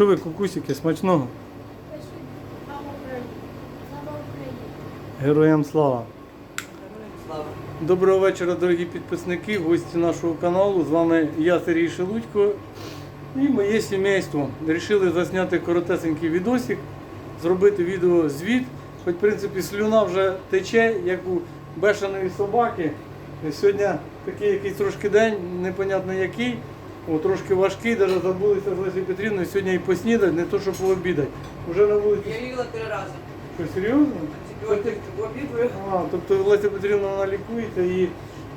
Що ви, кукусики, смачного? Героям слава! Доброго вечора, дорогі підписники, гості нашого каналу. З вами я, Сергій Шелудько і моє сімейство. Рішили засняти коротесенький відосик, зробити відеозвіт. Хоч, в принципі, слюна вже тече, як у бешеної собаки. Сьогодні такий якийсь трошки день, непонятно який, о, трошки важкий, навіть забулися з Лесією Петрівною сьогодні і поснідати, не то, що пообідати. Уже на вулиці. Я їла три рази. Що, серйозно? Тільки в. А, тобто Леся Петрівна вона лікується і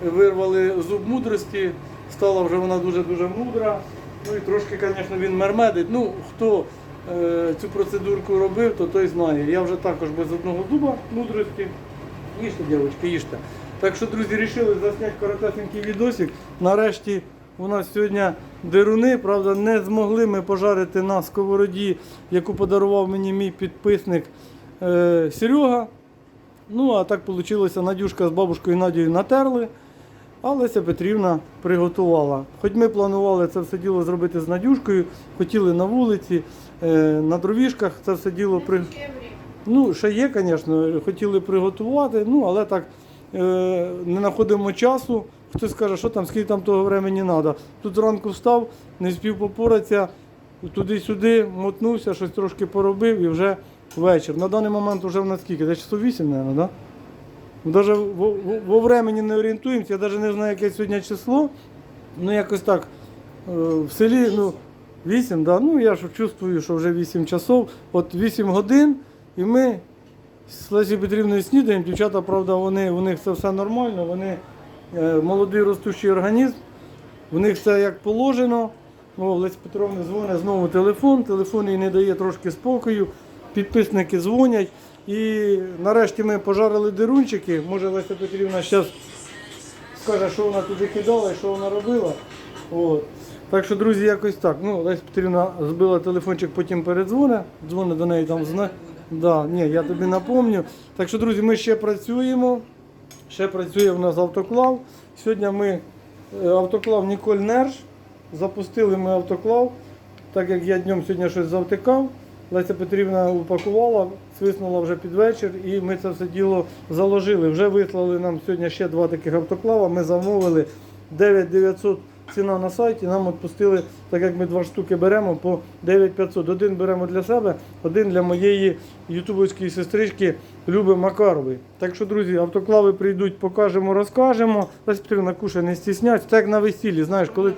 вирвали зуб мудрості, стала вже вона дуже-дуже мудра. Ну і трошки, звісно, він мермедить. Ну, хто е, цю процедурку робив, то той знає. Я вже також без одного зуба мудрості. Їжте, дівчатки, їжте. Так що, друзі, вирішили засняти коротесенький відосик. Нарешті у нас сьогодні деруни, правда, не змогли ми пожарити на сковороді, яку подарував мені мій підписник е, Серега. Ну, а так вийшло, Надюшка з бабушкою Надією натерли, а Леся Петрівна приготувала. Хоч ми планували це все діло зробити з Надюшкою, хотіли на вулиці, е, на дровішках це все діло при... Ну, ще є, звісно, хотіли приготувати, ну, але так е, не знаходимо часу. Хтось каже, що там, скільки там того времени треба. Тут зранку встав, не спів попоратися, туди-сюди мотнувся, щось трошки поробив і вже вечір. На даний момент вже в нас скільки? Десь часов 8, мабуть, так? Да? Навіть во, во, во времені не орієнтуємося, я навіть не знаю, яке сьогодні число. Ну, якось так. е, В селі, ну, 8, да? ну я ж чувствую, що вже 8 часов, от 8 годин, і ми з Лесі Петрівною снідаємо. Дівчата, правда, вони, у них це все нормально, вони молодий ростущий організм, у них все як положено. О, Лесі Петровна дзвонить знову телефон, телефон їй не дає трошки спокою, підписники дзвонять. І нарешті ми пожарили дирунчики. Може Леся Петрівна зараз скаже, що вона туди кидала і що вона робила. От. Так що, друзі, якось так. Ну, Леся Петрівна збила телефончик, потім передзвонить, дзвонить до неї там зна. Да, ні, я тобі напомню. Так що, друзі, ми ще працюємо. Ще працює в нас автоклав. Сьогодні ми е, автоклав Ніколь Нерж. Запустили ми автоклав, так як я днем сьогодні щось завтикав. Леся Петрівна упакувала, свиснула вже під вечір, і ми це все діло заложили. Вже вислали нам сьогодні ще два таких автоклава. Ми замовили 9900 ціна на сайті. Нам відпустили, так як ми два штуки беремо, по 9500. Один беремо для себе, один для моєї ютубовської сестрички Люби Макарової. Так що, друзі, автоклави прийдуть, покажемо, розкажемо. Леся Петрівна кушає, не стісняться. Так на весіллі, знаєш, коли.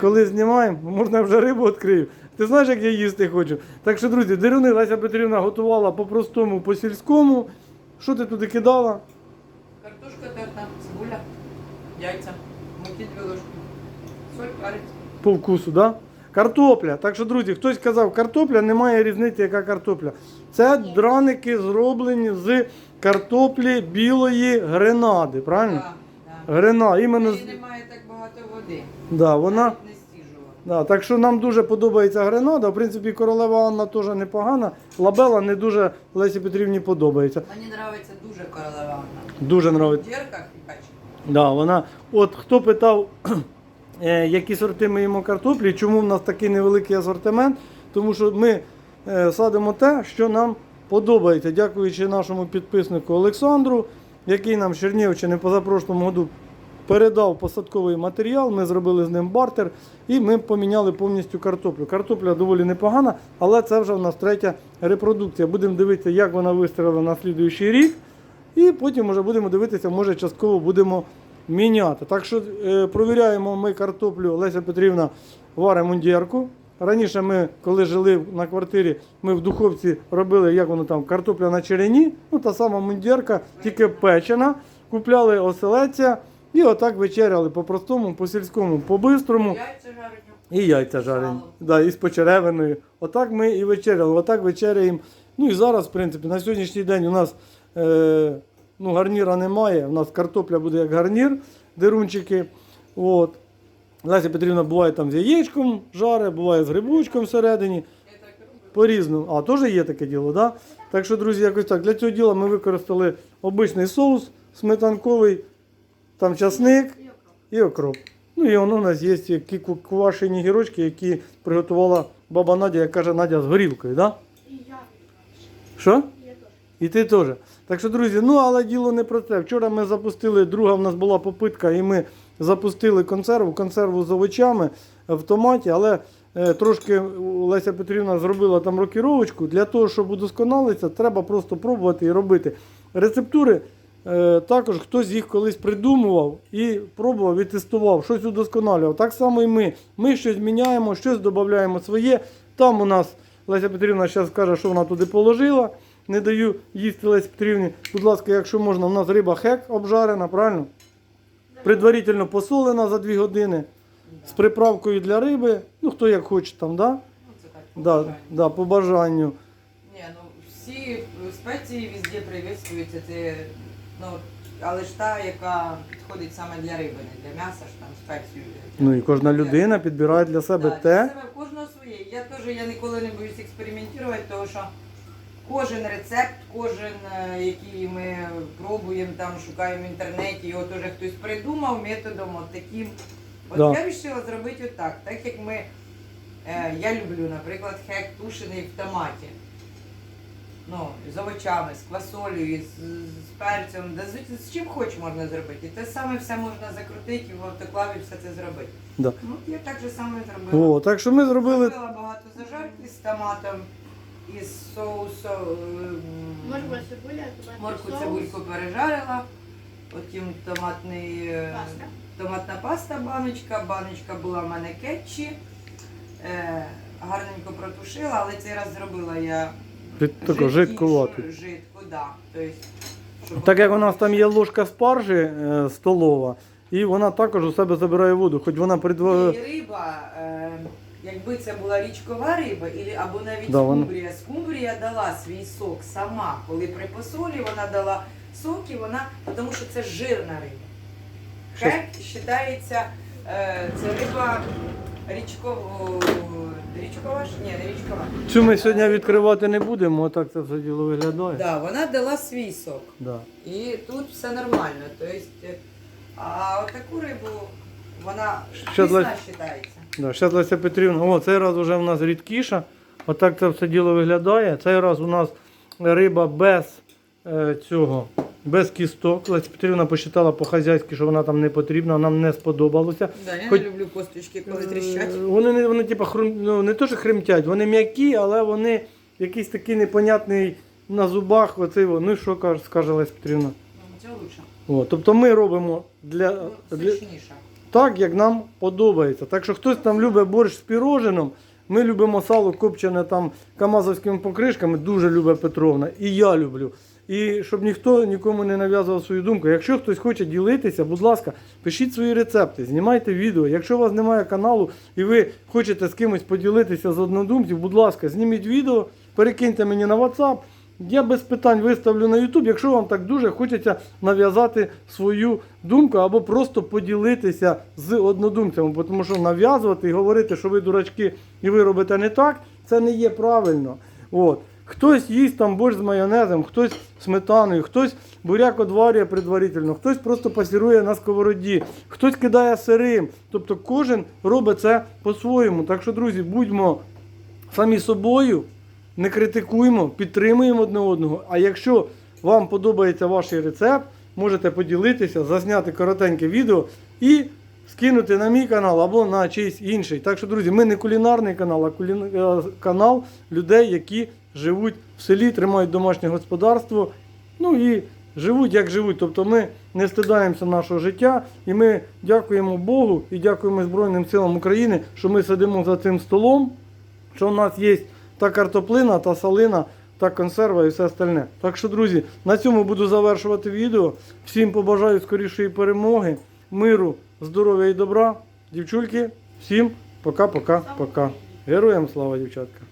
Коли знімаємо, можна вже рибу відкрию. Ти знаєш, як я їсти хочу. Так що, друзі, деруни Леся Петрівна готувала по-простому, по-сільському. Що ти туди кидала? Картошка терта, цибуля, яйця, муки дві ложки. Соль, перець. По вкусу, да? Картопля. Так що, друзі, хтось казав, картопля немає різниці, яка картопля. Це драники зроблені з картоплі білої гренади, правильно? Да, да. Грена, іменно. немає так багато води. Да, вона. Да, так що нам дуже подобається гренада. В принципі, королева Анна теж непогана. Лабела не дуже Лесі Петрівні подобається. Мені подобається дуже королева Анна. Дуже В подобається. дірках і печі. Да, вона. От хто питав, які сорти ми їмо картоплі, чому в нас такий невеликий асортимент? Тому що ми е, садимо те, що нам подобається, дякуючи нашому підписнику Олександру, який нам з Чернівщини позапрошлому году передав посадковий матеріал. Ми зробили з ним бартер і ми поміняли повністю картоплю. Картопля доволі непогана, але це вже в нас третя репродукція. Будемо дивитися, як вона вистрілила на слідуючий рік. І потім вже будемо дивитися, може частково будемо міняти. Так що е, провіряємо ми картоплю Леся Петрівна варить мундірку. Раніше ми, коли жили на квартирі, ми в духовці робили, як воно там, картопля на черені, ну та сама мундірка, тільки печена. Купляли оселедця і отак вечеряли по-простому, по-сільському, по-бистрому. Яйця жарені. І яйця жарені. Да, і з почеревиною. Отак ми і вечеряли, отак вечеряємо. Ну і зараз, в принципі, на сьогоднішній день у нас е, ну, гарніра немає. У нас картопля буде як гарнір, дирунчики. От. Леся Петрівна буває там з яєчком жаре, буває з грибочком всередині. По-різному. А, теж є таке діло, да? Так що, друзі, якось так. Для цього діла ми використали обичний соус сметанковий, там часник і окроп. Ну і воно у нас є які квашені гірочки, які приготувала баба Надя, як каже Надя з горілкою, да? І я. Що? Я теж. І ти теж. Так що, друзі, ну але діло не про це. Вчора ми запустили, друга в нас була попитка, і ми запустили консерву, консерву з овочами в томаті, але е, трошки Леся Петрівна зробила там рокіровочку. Для того, щоб удосконалитися, треба просто пробувати і робити. Рецептури е, також хтось їх колись придумував і пробував і тестував, щось удосконалював. Так само і ми. Ми щось міняємо, щось додаємо своє. Там у нас Леся Петрівна зараз скаже, що вона туди положила. Не даю їсти Лесі Петрівні. Будь ласка, якщо можна, у нас риба хек обжарена, правильно? Предварительно посолена за 2 години. З приправкою для риби. Ну, хто як хоче там, да? Ну, це так, по Да, бажанню. да, по бажанню. Ні, ну всі спеції везде приветствуються, це, ну, але ж та, яка підходить саме для риби, не для м'яса ж там спецію. Ну і кожна людина підбирає для себе Да, те. для себе в кожного своє. Я теж я ніколи не боюсь експериментувати, тому що кожен рецепт, кожен, е, який ми пробуємо, там шукаємо в інтернеті, його теж хтось придумав методом от таким. От Да. я вирішила зробити отак, так як ми, е, я люблю, наприклад, хек тушений в томаті. Ну, з овочами, з квасолею, з, з перцем, да, з, з чим хоч можна зробити. І те саме все можна закрутити і в автоклаві все це зробити. Да. Ну, я так же саме зробила. О, так що ми зробили. Зробила багато зажарки з томатом, із соусом. ем, Морква цибуля, томатний Морку соус. цибульку пережарила, потім томатний, е, Паста. томатна паста баночка, баночка була в мене кетчі. Е, гарненько протушила, але цей раз зробила я Під таку жидкішу-. Жидку, да. Тобто, щоб Так як у нас там є ложка спаржі е, столова, і вона також у себе забирає воду, хоч вона придва... І риба, е, якби це була річкова риба, або навіть Да, скумбрія. Скумбрія дала свій сок сама. Коли при посолі вона дала сок і вона, тому що це жирна риба. Хек вважається, е, це риба річково, річкова ж? Ні, не річкова. Цю ми сьогодні відкривати не будемо, отак це все діло виглядає. Да, вона дала свій сок. Да. І тут все нормально. Тобто, а отаку рибу, вона пісна вважається. Да, зараз Леся Петрівна, о, цей раз вже в нас рідкіша. Отак це все діло виглядає. Цей раз у нас риба без е, цього, без кісток. Леся Петрівна посчитала по-хазяйськи, що вона там не потрібна, нам не сподобалося. Да, я Хоч- не люблю косточки, коли тріщать. Вони не вони, типу, хрум, ну, не то, що хремтять, вони м'які, але вони якийсь такий непонятний на зубах. Оцей, ну і що каже, скаже Леся Петрівна. Ну, Це лучше. О, тобто ми робимо для, Ну, для. Так, як нам подобається. Так що хтось там любить борщ з пірожином, ми любимо сало копчене там камазовськими покришками, дуже любить Петровна. І я люблю. І щоб ніхто нікому не нав'язував свою думку. Якщо хтось хоче ділитися, будь ласка, пишіть свої рецепти, знімайте відео. Якщо у вас немає каналу і ви хочете з кимось поділитися з однодумців, будь ласка, зніміть відео, перекиньте мені на WhatsApp. Я без питань виставлю на YouTube, якщо вам так дуже хочеться нав'язати свою думку або просто поділитися з однодумцями, тому що нав'язувати і говорити, що ви дурачки і ви робите не так, це не є правильно. От. Хтось їсть там борщ з майонезом, хтось сметаною, хтось буряк одварює предварительно, хтось просто пасірує на сковороді, хтось кидає сирим. Тобто кожен робить це по-своєму. Так що, друзі, будьмо самі собою, не критикуємо, підтримуємо одне одного. А якщо вам подобається ваш рецепт, можете поділитися, засняти коротеньке відео і скинути на мій канал або на чийсь інший. Так що, друзі, ми не кулінарний канал, а кулі... е, канал людей, які живуть в селі, тримають домашнє господарство. Ну і живуть як живуть. Тобто ми не стидаємося нашого життя, і ми дякуємо Богу і дякуємо Збройним силам України, що ми сидимо за цим столом, що в нас є та картоплина, та салина, та консерва і все остальне. Так що, друзі, на цьому буду завершувати відео. Всім побажаю скорішої перемоги, миру, здоров'я і добра. Дівчульки, всім пока-пока-пока. Героям слава, дівчатка!